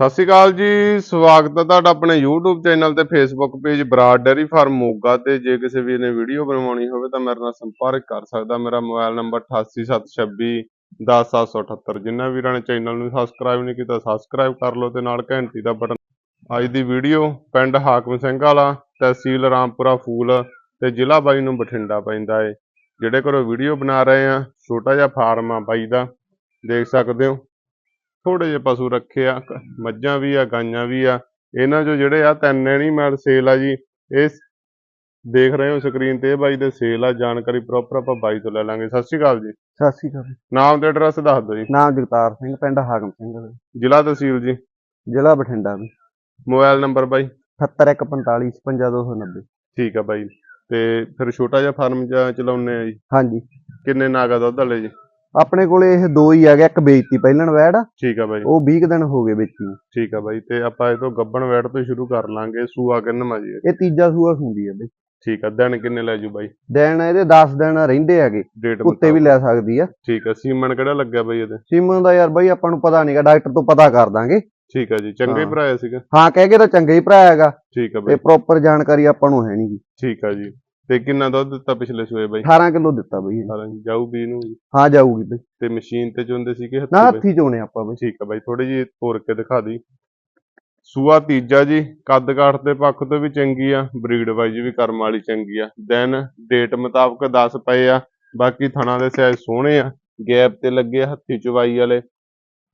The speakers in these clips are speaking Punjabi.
ਸਤਿ ਸ਼੍ਰੀ ਅਕਾਲ ਜੀ, ਸਵਾਗਤ ਹੈ ਤੁਹਾਡਾ ਆਪਣੇ YouTube ਚੈਨਲ ਤੇ Facebook page Brar dairy farm Moga ਤੇ। ਜੇ ਕਿਸੇ ਵੀਰ ਨੇ ਵੀਡੀਓ ਬਣਵਾਉਣੀ ਹੋਵੇ ਤਾਂ ਮੇਰੇ ਨਾਲ ਸੰਪਰਕ ਕਰ ਸਕਦਾ। ਮੇਰਾ ਮੋਬਾਈਲ ਨੰਬਰ 8876 10778 ਜਿਨ੍ਹਾਂ ਵੀਰਾਂ ਨੇ ਚੈਨਲ ਨੂੰ ਸਬਸਕ੍ਰਾਈਬ ਨਹੀਂ ਕੀਤਾ ਸਬਸਕ੍ਰਾਈਬ ਕਰ ਲਓ ਤੇ ਨਾਲ ਘੰਟੀ ਦਾ ਬਟਨ। ਅੱਜ ਦੀ ਵੀਡੀਓ ਪਿੰਡ ਹਾਕਮ ਸਿੰਘ ਵਾਲਾ, ਤਹਿਸੀਲ ਰਾਮਪੁਰਾ ਫੂਲ ਤੇ ਜ਼ਿਲ੍ਹਾ ਬਾਈ ਨੂੰ ਬਠਿੰਡਾ ਪੈਂਦਾ ਏ। ਜਿਹੜੇ ਘਰੋਂ ਵੀਡੀਓ ਬਣਾ ਰਹੇ ਆ, ਛੋਟਾ ਜਿਹਾ ਫਾਰਮ ਆ ਬਾਈ ਦਾ। ਦੇਖ ਸਕਦੇ ਹੋ। ਥੋੜੇ ਜਿਹੇ ਪਸ਼ੂ ਰੱਖੇ ਆ ਮੱਝਾਂ ਵੀ ਆ ਗਾਈਆਂ ਵੀ ਆ। ਇਹਨਾਂ ਚੋਂ ਜਿਹੜੇ ਆ ਤਿੰਨ ਐਨੀਮਲ ਸੇਲ ਆ ਜੀ। ਇਹ ਦੇਖ ਰਹੇ ਹੋ ਸਕਰੀਨ ਤੇ ਬਾਈ ਦੇ ਸੇਲ ਆ ਜਾਣਕਾਰੀ ਪ੍ਰੋਪਰ ਆਪਾਂ ਬਾਈ ਤੋਂ ਲੈ ਲਾਂਗੇ। ਸਤਿ ਸ਼੍ਰੀ ਅਕਾਲ ਜੀ। ਸਤਿ ਸ਼੍ਰੀ ਅਕਾਲ ਨਾਮ ਤੇ ਐਡਰੈਸ ਦੱਸ ਦਿਓ ਜੀ। ਨਾਮ ਜਗਤਾਰ ਸਿੰਘ ਪਿੰਡ ਹਾਕਮ ਸਿੰਘ ਜ਼ਿਲ੍ਹਾ ਤਹਿਸੀਲ ਜੀ। ਜ਼ਿਲ੍ਹਾ ਬਠਿੰਡਾ ਵੀ ਮੋਬਾਈਲ ਨੰਬਰ ਬਾਈ। 78145 55290 ਠੀਕ ਆ ਬਾਈ। ਤੇ ਫਿਰ ਛੋਟਾ ਜਿਹਾ ਫਾਰਮ ਜਾਂ ਚਲਾਉਨੇ ਆ ਜੀ। ਹਾਂਜੀ। ਕਿੰਨੇ ਨਾਗਾ ਦੁੱਧ ਵਾਲੇ ਜੀ? ਆਪਣੇ ਕੋਲੇ ਇਹ ਦੋ ਹੀ ਆ ਗਿਆ ਇੱਕ ਵੇਚਤੀ ਪਹਿਲਣ ਵੈੜ ਠੀਕ ਆ ਬਾਈ। ਉਹ 20 ਕੁ ਦਿਨ ਹੋ ਗਏ ਵੇਚੀ। ਨੂੰ। ਠੀਕ ਆ ਬਾਈ ਤੇ ਆਪਾਂ ਇਹ ਤੋਂ ਗੱਬਣ ਵੈੜ ਤੋਂ ਸ਼ੁਰੂ ਕਰ ਲਾਂਗੇ ਸੂਆ ਕਿੰਨਵਾਂ ਜੀ ਇਹ? ਇਹ ਤੀਜਾ ਸੂਆ ਹੁੰਦੀ ਹੈ ਬਈ। ਠੀਕ ਆ ਦਿਨ ਕਿੰਨੇ ਲੈ ਜੂ ਬਾਈ? ਦਿਨ ਇਹਦੇ 10 ਦਿਨ ਰਹਿੰਦੇ ਹੈਗੇ ਡੇਟ ਕੁੱਤੇ ਵੀ ਲੈ ਸਕਦੀ ਆ। ਠੀਕ ਆ ਸੀਮਨ ਕਿਹੜਾ ਲੱਗਿਆ ਬਾਈ ਇਹਦੇ? ਸੀਮਨ ਦਾ ਯਾਰ ਬਈ ਆਪਾਂ ਨੂੰ ਪਤਾ ਨਹੀਂਗਾ ਡਾਕਟਰ ਤੋਂ ਪਤਾ ਕਰ ਦਾਂਗੇ। ਠੀਕ ਆ ਜੀ ਚੰਗੇ ਹਾਂ। ਭਰਾਇਆ ਸੀਗਾ? ਹਾਂ ਕਹਿ ਕੇ ਤਾਂ ਚੰਗਾ ਹੀ ਭਰਾ ਹੈਗਾ। ਠੀਕ ਆ ਬਾਈ। ਇਹ ਪ੍ਰੋਪਰ ਜਾਣਕਾਰੀ ਆਪਾਂ ਨੂੰ ਹੈ ਨਹੀਂਗੀ ਠੀਕ ਆ ਜੀ। ਤੇ ਕਿੰਨਾ ਦੁੱਧ ਦਿੱਤਾ ਪਿਛਲੇ ਸੂਏ ਬਾਈ? 18 ਕਿਲੋ ਦਿੱਤਾ ਬਈ ਇਹਨੇ। ਸਾਰਾ ਜਾਊ ਵੀ ਨੂੰ। ਹਾਂ ਜਾਊਗੀ ਬਈ ਤੇ ਮਸ਼ੀਨ ਤੇ ਚੁੰਦੇ ਸੀ ਕਿ ਨਾ ਹੱਥੀ ਬਾਈ? ਹੱਥੀ ਚੋਣੇ ਆਪਾਂ ਬਈ। ਠੀਕ ਆ ਬਾਈ ਥੋੜੀ ਜੀ ਤੋਰ ਕੇ ਦਿਖਾ ਦੀ। ਸੂਆ ਤੀਜਾ ਜੀ ਕੱਦ ਕਾਠ ਦੇ ਪੱਖ ਤੋਂ ਵੀ ਚੰਗੀ ਆ ਬਰੀਡ ਵਾਈਜ਼ ਵੀ ਕਰਮ ਵਾਲੀ ਚੰਗੀ ਆ। ਦਿਨ ਡੇਟ ਮੁਤਾਬਕ 10 ਪਏ ਆ ਬਾਕੀ ਥਣਾ ਦੇ ਸਾਈਜ਼ ਸੋਹਣੇ ਆ। ਗੈਪ ਤੇ ਲੱਗੇ ਆ, ਹੱਥੀ ਚਵਾਈ ਵਾਲੇ।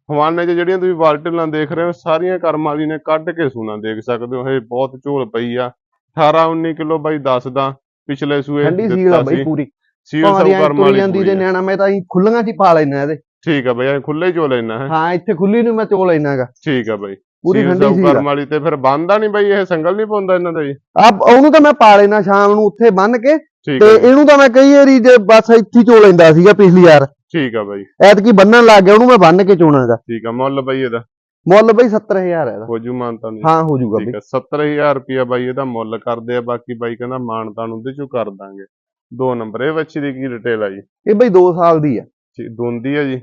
ਹਵਾਨੇ 'ਚ ਜਿਹੜੀਆਂ ਤੁਸੀਂ ਵਾਲਟਲਾਂ ਦੇਖ ਰਹੇ ਹੋ ਸਾਰੀਆਂ ਕਰਮ ਵਾਲੀ ਨੇ ਕੱਢ ਕੇ ਸੂਣਾ ਦੇਖ ਸਕਦੇ ਹੋ। ਇਹ ਬਹੁਤ ਝੋਲ ਪਈ ਆ। 18 19 ਕਿਲੋ ਬਾਈ ਦੱਸਦਾ ਪਿਛਲੇ ਸੂਏ ਠੰਡੀ ਸੀਲ ਆ ਬਈ। ਪੂਰੀ। ਸੀਲ ਸਭ ਕਰਮ ਵਾਲੀ ਜਾਂਦੀ ਆ। ਨਿਆਣਾ ਮੈਂ ਤਾਂ ਹੀ ਖੁੱਲੀਆਂ ਚ ਹੀ ਪਾ ਲੈਣਾ ਇਹਦੇ। ਠੀਕ ਆ ਬਈ ਖੁੱਲੇ ਚੋ ਲੈਣਾ ਹੈ। ਹਾਂ ਇੱਥੇ ਖੁੱਲੀ ਨੂੰ ਮੈਂ ਚੋ ਲੈਣਾਗਾ ਠੀਕ ਆ ਬਾਈ। ਪੂਰੀ ਠੰਡੀ ਸੀਲ ਕਰਮ ਵਾਲੀ ਤੇ ਫਿਰ ਬੰਦਾ ਨਹੀਂ ਬਈ ਇਹ ਸੰਗਲ ਨਹੀਂ ਪਾਉਂਦਾ ਇਹਨਾਂ ਦਾ। ਜੀ ਆ ਉਹਨੂੰ ਤਾਂ ਮੈਂ ਪਾ ਲੈਣਾ ਸ਼ਾਮ ਨੂੰ ਉੱਥੇ ਬੰਨ ਕੇ ਤੇ ਇਹਨੂੰ ਤਾਂ ਮੈਂ ਕਈ ਵਾਰੀ ਜੇ ਬਸ ਇੱਥੇ ਚੋ ਲੈਂਦਾ ਸੀਗਾ ਪਿਛਲੀ ਵਾਰ। ਠੀਕ ਆ ਬਾਈ। ਐਤਕੀ ਬੰਨਣ ਲੱਗ ਗਿਆ ਉਹਨੂੰ ਮੈਂ ਬੰਨ ਕੇ ਚੋਣਾਗਾ। ਠੀਕ ਆ ਮੁੱਲ ਬਈ ਇਹਦਾ। ਮੁੱਲ ਬਈ 70000 ਹੈ ਇਹਦਾ। ਹੋ ਜੂ ਮਾਨਤਾ ਨਹੀਂ। ਹਾਂ ਹੋ ਜਾਊਗਾ ਠੀਕ ਬਈ। ਆ 70000 ਰੁਪਿਆ ਬਾਈ ਇਹਦਾ ਮੁੱਲ ਕਰਦੇ ਆ ਬਾਕੀ ਬਾਈ ਕਹਿੰਦਾ ਮਾਨਤਾਨ ਉਹਦੇ ਚੋਂ ਕਰ ਦਾਂਗੇ। ਦੋ ਨੰਬਰ ਇਹ ਵੱਛੀ ਦੀ ਕੀ ਡਿਟੇਲ ਆ ਜੀ? ਇਹ ਬਈ 2 ਸਾਲ ਦੀ ਆ। ਠੀਕ ਦੋਂਦੀ ਆ ਜੀ।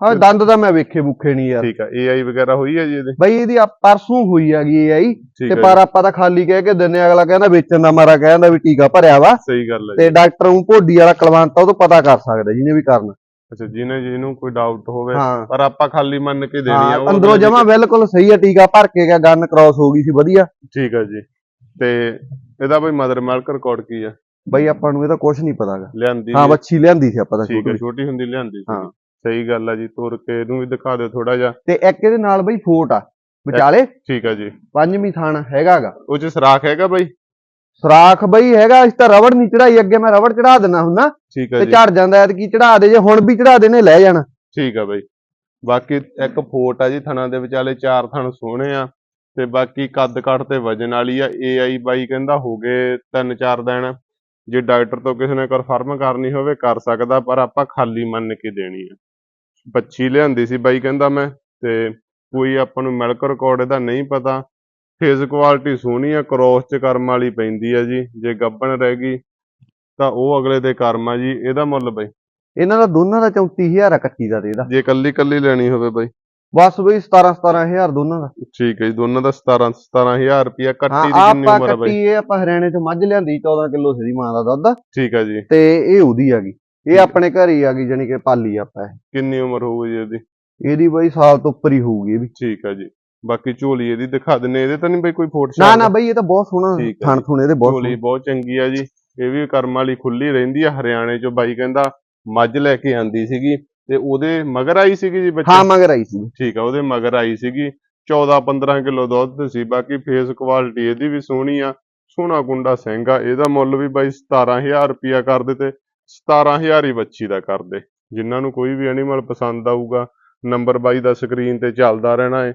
ਹਾਂ ਦੰਦ ਤਾਂ ਮੈਂ ਵੇਖੇ ਬੁੱਖੇ ਨਹੀਂ ਯਾਰ। ਠੀਕ ਆ ਏਆਈ ਵਗੈਰਾ ਹੋਈ ਆ ਜੀ ਇਹਦੇ? ਬਈ ਇਹਦੀ ਆ ਪਰਸੋਂ ਹੋਈ ਹੈਗੀ ਇਹ ਆਈ ਤੇ ਪਰ ਜੀ, ਆਪਾਂ ਤਾਂ ਖਾਲੀ ਕਹਿ ਕੇ ਦਿੰਨੇ ਅਗਲਾ ਕਹਿੰਦਾ ਵੇਚਣ ਦਾ ਮਾਰਾ ਕਹਿੰਦਾ ਵੀ ਟੀਕਾ ਭਰਿਆ ਵਾ। ਸਹੀ ਗੱਲ ਹੈ ਜੀ। ਤੇ ਡਾਕਟਰ ਨੂੰ ਭੋਡੀ ਵਾਲਾ ਕਲਵੰਤ ਆ ਉਹ ਤੋਂ ਪਤਾ ਕਰ ਸਕਦਾ ਜਿਹਨੇ ਵੀ ਕਰਨਾ। ਅੱਛਾ ਜਿਹਨੇ ਜਿਹਨੂੰ ਕੋਈ ਡਾਊਟ ਹੋਵੇ ਹਾਂ। ਪਰ ਆਪਾਂ ਖਾਲੀ ਮੰਨ ਕੇ ਦੇਣੀ ਆ ਹਾਂ ਉਹ ਅੰਦਰੋਂ ਜਮਾ ਬਿਲਕੁਲ ਸਹੀ ਆ ਟੀਕਾ ਭਰ ਕੇ ਗਿਆ ਗਨ ਕ੍ਰਾਸ ਹੋ ਗਈ ਸੀ ਵਧੀਆ। ਠੀਕ ਆ ਜੀ। ਤੇ ਇਹਦਾ ਬਈ ਮਦਰ ਮਿਲਕ ਰਿਕਾਰਡ ਕੀ ਆ? ਬਈ ਆਪਾਂ ਨੂੰ ਇਹਦਾ ਕੁਝ ਨਹੀਂ ਪਤਾਗਾ ਲਿਆਂਦੀ ਹਾਂ? ਬੱਚੀ ਲਿਆਂਦੀ ਸੀ ਆਪਾਂ ਤਾਂ ਠੀਕ ਆ ਛੋਟੀ। ਛੋਟੀ ਹੁੰਦੀ ਲਿਆਂਦੀ ਸੀ। ਹਾਂ। ਸਹੀ ਗੱਲ ਆ ਜੀ ਤੁਰ ਕੇ ਇਹਨੂੰ ਵੀ ਦਿਖਾ ਦਿਓ ਥੋੜਾ ਜਿਹਾ। ਤੇ ਇੱਕ ਇਹਦੇ ਨਾਲ ਬਈ ਫੋਟ ਆ ਵਿਚਾਲੇ। ਠੀਕ ਆ ਜੀ। ਪੰਜਵੀਂ ਥਾਣ ਹੈਗਾਗਾ ਉਹ ਚ ਸਰਾਖ ਹੈਗਾ ਬਾਈ? ਸਰਾਖ ਬਈ ਹੈਗਾ ਇਸ ਤਾਂ ਰਬੜ ਨਹੀਂ ਚੜਾਈ ਅੱਗੇ ਮੈਂ ਰਬੜ ਚੜਾ ਦਿੰਦਾ ਹੁੰਨਾ ਠੀਕ ਆ ਤੇ ਜੀ। ਝੜ ਜਾਂਦਾ ਐ ਕੀ ਚੜਾ ਦੇ ਜੇ ਹੁਣ ਵੀ ਚੜਾ ਦੇਨੇ ਲੈ ਜਾਣਾ। ਠੀਕ ਆ ਬਾਈ। ਬਾਕੀ ਇੱਕ ਫੋਟ ਆ ਜੀ ਥਣਾ ਦੇ ਵਿਚਾਲੇ ਚਾਰ ਥਣ ਸੋਹਣੇ ਆ ਤੇ ਬਾਕੀ ਕੱਦ ਕੱਟ ਤੇ ਵਜਨ ਵਾਲੀ ਆ ਏਆਈ ਬਾਈ ਕਹਿੰਦਾ ਹੋ ਗਏ ਤਿੰਨ ਚਾਰ ਦਿਨ। ਜੇ ਡਾਕਟਰ ਤੋਂ ਕਿਸੇ ਨੇ ਕਨਫਰਮ ਕਰਨੀ ਹੋਵੇ ਕਰ ਸਕਦਾ ਪਰ ਆਪਾਂ ਖਾਲੀ ਮੰਨ ਕੇ ਦੇਣੀ ਆ। ਬੱਚੀ ਲਿਆਂਦੀ ਸੀ ਬਾਈ ਕਹਿੰਦਾ ਮੈਂ ਤੇ ਕੋਈ ਆਪਾਂ ਨੂੰ ਮਿਲਕ ਰਿਕਾਰਡ ਇਹਦਾ ਨਹੀਂ ਪਤਾ ਫੇਸ ਕੁਆਲਿਟੀ ਸੋਹਣੀ ਆ ਕ੍ਰੋਸ ਚ ਕਰਮ ਵਾਲੀ ਪੈਂਦੀ ਆ ਜੀ ਜੇ ਗੱਬਣ ਰਹਿ ਗਈ ਤਾਂ ਉਹ ਅਗਲੇ ਦੇ ਕਰਮ ਆ ਜੀ ਇਹਦਾ ਮੁੱਲ ਬਾਈ। ਇਹਨਾਂ ਦਾ ਦੋਨਾਂ ਦਾ 34000 ਆ ਕੱਟੀ ਦਾ ਤੇ ਇਹਦਾ। ਜੇ ਕੱਲੀ ਕੱਲੀ ਲੈਣੀ ਹੋਵੇ ਬਾਈ। ਬਸ ਬਈ 17 17000 ਦੋਨਾਂ ਦਾ। ਠੀਕ ਹੈ ਜੀ ਦੋਨਾਂ ਦਾ 17 17000 ਰੁਪਿਆ ਕੱਟੀ ਦੀ ਕਿੰਨੀ ਉਮਰ ਆ ਕੱਟੀ ਬਾਈ ਇਹ ਆਪਾਂ ਹਰਿਆਣੇ ਤੋਂ ਮੱਝ ਲਿਆਂਦੀ 14 ਕਿਲੋ ਸੀ ਮਾਂ ਦਾ ਦੁੱਧ। ਠੀਕ ਹੈ ਜੀ। ਤੇ ਇਹ ਉਹਦੀ ਹੈਗੀ ਇਹ ਆਪਣੇ ਘਰ ਹੀ ਹੈਗੀ ਜਾਨੀ ਕਿ ਪਾਲੀ ਆਪਾਂ। ਕਿੰਨੀ ਉਮਰ ਹੋਊਗੀ ਜੀ ਇਹਦੀ? ਇਹਦੀ ਬਈ ਸਾਲ ਤੋਂ ਉੱਪਰ ਹੀ ਹੋਊਗੀ ਇਹ ਵੀ। ਠੀਕ ਹੈ ਜੀ। ਬਾਕੀ ਝੋਲੀ ਇਹਦੀ ਦਿਖਾ ਦਿੰਨੇ ਇਹਦੇ ਤਾਂ ਨਹੀਂ ਬਈ ਕੋਈ ਫੋਟ ਨਾ ਨਾ ਬਈ ਇਹ ਤਾਂ ਬਹੁਤ ਸੋਹਣਾ ਠੀਕ ਹੈ ਥਣ ਥੁਣ ਇਹਦੇ ਬਹੁਤ ਝੋਲੀ। ਬਹੁਤ ਚੰਗੀ ਆ ਜੀ। ਇਹ ਵੀ ਕਰਮ ਵਾਲੀ ਖੁੱਲੀ ਰਹਿੰਦੀ ਆ ਹਰਿਆਣੇ ਚੋਂ। ਬਾਈ ਕਹਿੰਦਾ ਮੱਝ ਲੈ ਕੇ ਆਂਦੀ ਸੀਗੀ ਤੇ ਉਹਦੇ ਮਗਰ ਆਈ ਸੀਗੀ ਜੀ ਬੱਚੇ? ਹਾਂ ਮਗਰ ਆਈ ਸੀ। ਠੀਕ ਆ ਉਹਦੇ ਮਗਰ ਆਈ ਸੀਗੀ। 14 15 ਕਿਲੋ ਦੁੱਧ ਸੀ ਬਾਕੀ ਫੇਸ ਕੁਆਲਿਟੀ ਇਹਦੀ ਵੀ ਸੋਹਣੀ ਆ। ਸੋਹਣਾ ਗੁੰਡਾ ਸਿੰਘ ਆ। ਇਹਦਾ ਮੁੱਲ ਵੀ ਬਾਈ 17000 ਰੁਪਿਆ ਕਰ ਦੇ ਤੇ 17000 ਹੀ ਬੱਚੀ ਦਾ ਕਰ ਦੇ। ਜਿਨ੍ਹਾਂ ਨੂੰ ਕੋਈ ਵੀ ਐਨੀਮਲ ਪਸੰਦ ਆਊਗਾ ਨੰਬਰ ਬਾਈ ਦਾ ਸਕਰੀਨ ਤੇ ਚੱਲਦਾ ਰਹਿਣਾ ਹੈ